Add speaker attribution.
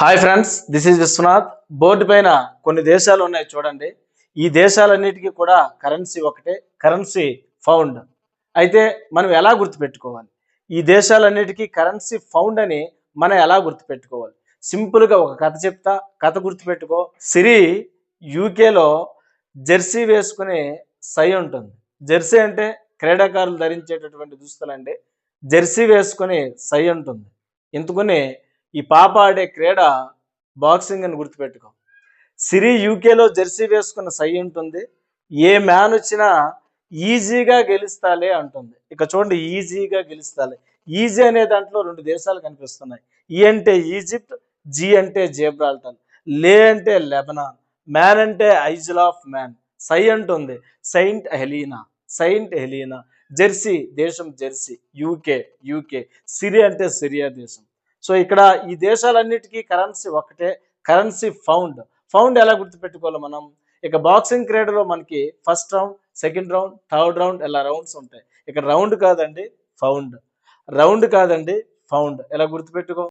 Speaker 1: Hi friends this is Viswanath board పైన కొన్ని దేశాలు ఉన్నాయి చూడండి. ఈ దేశాలన్నిటికీ కూడా కరెన్సీ ఒకటే కరెన్సీ ఫౌండ్ అయితే మనం ఎలా గుర్తుపెట్టుకోవాలి? ఈ దేశాలన్నిటికీ కరెన్సీ ఫౌండ్ అని మనం ఎలా గుర్తుపెట్టుకోవాలి? సింపుల్గా ఒక కథ చెప్తా కథ గుర్తుపెట్టుకో. సిరి యూకేలో జెర్సీ వేసుకుని సై ఉంటుంది. జెర్సీ అంటే క్రీడాకారులు ధరించేటటువంటి దుస్తులండి. జెర్సీ వేసుకొని సై ఉంటుంది. ఎందుకుని ఈ పాప ఆడే క్రీడ బాక్సింగ్ అని గుర్తుపెట్టుకో. సిరి యూకేలో జెర్సీ వేసుకున్న సై ఉంటుంది. ఏ మ్యాన్ వచ్చినా ఈజీగా గెలుస్తాలే అంటుంది. ఇక చూడండి ఈజీగా గెలుస్తాలే. ఈజీ అనే దాంట్లో రెండు దేశాలు కనిపిస్తున్నాయి. ఈ అంటే ఈజిప్ట్ జీ అంటే జేబ్రాల్టన్ లే అంటే లెబనాన్ మ్యాన్ అంటే ఐజల్ ఆఫ్ మ్యాన్. సై అంటుంది. Saint Helena Saint Helena. Jersey దేశం జెర్సీ యూకే యూకే. సిరి అంటే సిరియా దేశం. సో ఇక్కడ ఈ దేశాలన్నిటికీ కరెన్సీ ఒకటే కరెన్సీ ఫౌండ్ ఫౌండ్ ఎలా గుర్తుపెట్టుకోవాలి మనం? ఇక బాక్సింగ్ క్రీడలో మనకి first round second round third round ఇలా రౌండ్స్ ఉంటాయి. ఇక్కడ రౌండ్ కాదండి ఫౌండ్ రౌండ్ కాదండి ఫౌండ్ ఎలా గుర్తుపెట్టుకో?